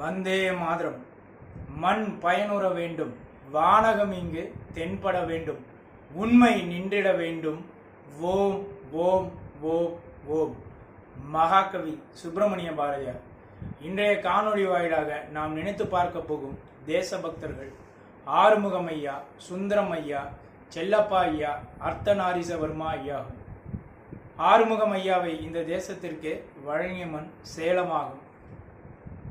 வந்தே மாதரம். மண் பயனுற வேண்டும். வானகம் இங்கு தென்பட வேண்டும். உண்மை நின்றிட வேண்டும். ஓம் ஓம் ஓம் ஓம். மகாகவி சுப்பிரமணிய பாரதியார். இன்றைய காணொளி வாயிலாக நாம் நினைத்து பார்க்க போகும் தேசபக்தர்கள் ஆறுமுகம் ஐயா சுந்தரம் ஐயா செல்லப்பா ஐயா அர்த்தநாரீசவர்மா ஐயாகும் ஆறுமுகம் ஐயாவை இந்த தேசத்திற்கு வழங்கிய மண் சேலமாகும்.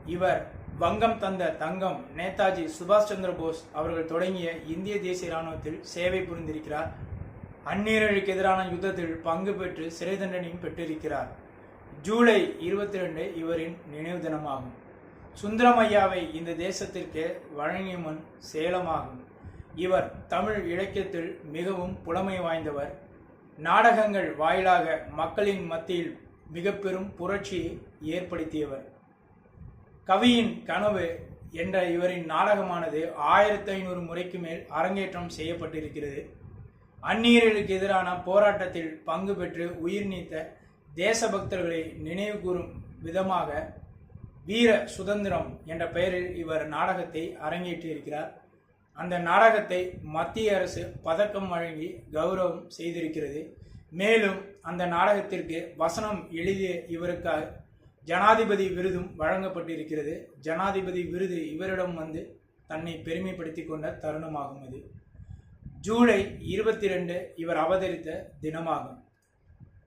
இவர் வங்கம் தந்த தங்கம் நேதாஜி சுபாஷ் சந்திர போஸ் அவர்கள் தொடங்கிய இந்திய தேசிய இராணுவத்தில் சேவை புரிந்திருக்கிறார். அந்நீரழுக்கு எதிரான யுத்தத்தில் பங்கு பெற்று சிறை தண்டனையும் பெற்றிருக்கிறார். ஜூலை இருபத்தி ரெண்டு இவரின் நினைவு தினமாகும். சுந்தரமையாவை இந்த தேசத்திற்கு வழங்கிய முன் சேலமாகும். இவர் தமிழ் இலக்கியத்தில் மிகவும் புலமை வாய்ந்தவர். நாடகங்கள் வாயிலாக மக்களின் மத்தியில் மிக பெரும் புரட்சியை ஏற்படுத்தியவர். கவியின் கனவு என்ற இவரின் நாடகமானது ஆயிரத்தி ஐநூறு முறைக்கு மேல் அரங்கேற்றம் செய்யப்பட்டிருக்கிறது. அந்நியர்களுக்கு எதிரான போராட்டத்தில் பங்கு பெற்று உயிர் நீத்த தேசபக்தர்களை நினைவுகூறும் விதமாக வீர சுதந்திரம் என்ற பெயரில் இவர் நாடகத்தை அரங்கேற்றியிருக்கிறார். அந்த நாடகத்தை மத்திய அரசு பதக்கம் வழங்கி கௌரவம் செய்திருக்கிறது. மேலும் அந்த நாடகத்திற்கு வசனம் எழுதிய இவருக்காக ஜனாதிபதி விருதும் வழங்கப்பட்டிருக்கிறது. ஜனாதிபதி விருது இவரிடம் வந்து தன்னை பெருமைப்படுத்தி கொண்ட தருணமாகும் இது. ஜூலை இருபத்தி ரெண்டு இவர் அவதரித்த தினமாகும்.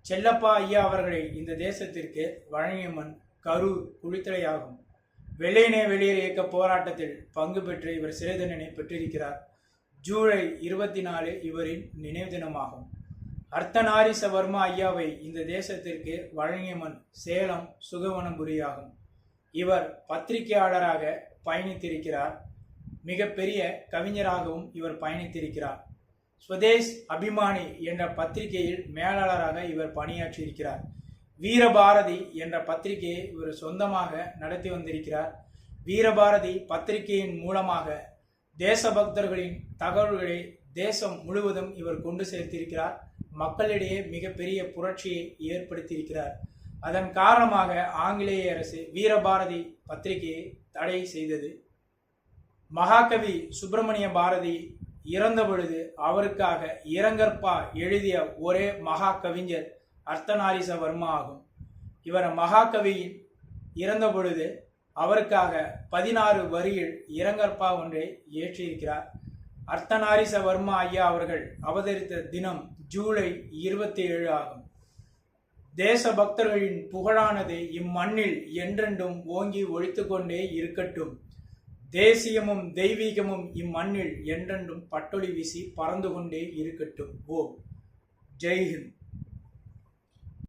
செல்லப்பா ஐயா அவர்களை இந்த தேசத்திற்கு வழங்கியம்மன் கரு கரூர் வெள்ளையினை வெள்ளையனே வெளியேறு இயக்க போராட்டத்தில் பங்கு பெற்று இவர் சிறை தண்டனை பெற்றிருக்கிறார். ஜூலை இருபத்தி நாலு இவரின் நினைவு தினமாகும். அர்த்தநாரீசவர்மா ஐயாவை இந்த தேசத்திற்கு வழங்கியமன் சேலம் சுகவனபுரியாகும் இவர் பத்திரிகையாளராக பயணித்திருக்கிறார். மிகப்பெரிய கவிஞராகவும் இவர் பயணித்திருக்கிறார். சுதேஷ் அபிமானி என்ற பத்திரிகையில் மேலாளராக இவர் பணியாற்றியிருக்கிறார். வீரபாரதி என்ற பத்திரிகையை இவர் சொந்தமாக நடத்தி வந்திருக்கிறார். வீரபாரதி பத்திரிகையின் மூலமாக தேசபக்தர்களின் தகவல்களை தேசம் முழுவதும் இவர் கொண்டு சேர்த்திருக்கிறார். மக்களிடையே மிகப்பெரிய புரட்சியை ஏற்படுத்தியிருக்கிறார். அதன் காரணமாக ஆங்கிலேய அரசு வீரபாரதி பத்திரிகையை தடை செய்தது. மகாகவி சுப்பிரமணிய பாரதி இறந்த பொழுது அவருக்காக இரங்கற்பா எழுதிய ஒரே மகா கவிஞர் அர்த்தநாரீச வர்மா ஆகும். இவர் மகாகவியின் இறந்த பொழுது அவருக்காக பதினாறு வரியில் இரங்கற்பா ஒன்றை இயற்றியிருக்கிறார். அர்த்தநாரீச வர்மா ஐயா அவர்கள் அவதரித்த தினம் ஜூலை இருபத்தி ஏழு ஆகும். தேச பக்தர்களின் புகழானது இம்மண்ணில் என்றென்றும் ஓங்கி ஒழித்து கொண்டே இருக்கட்டும். தேசியமும் தெய்வீகமும் இம்மண்ணில் என்றென்றும் பட்டொளி வீசி பறந்து கொண்டே இருக்கட்டும் ஓ ஜெய்ஹிந்த்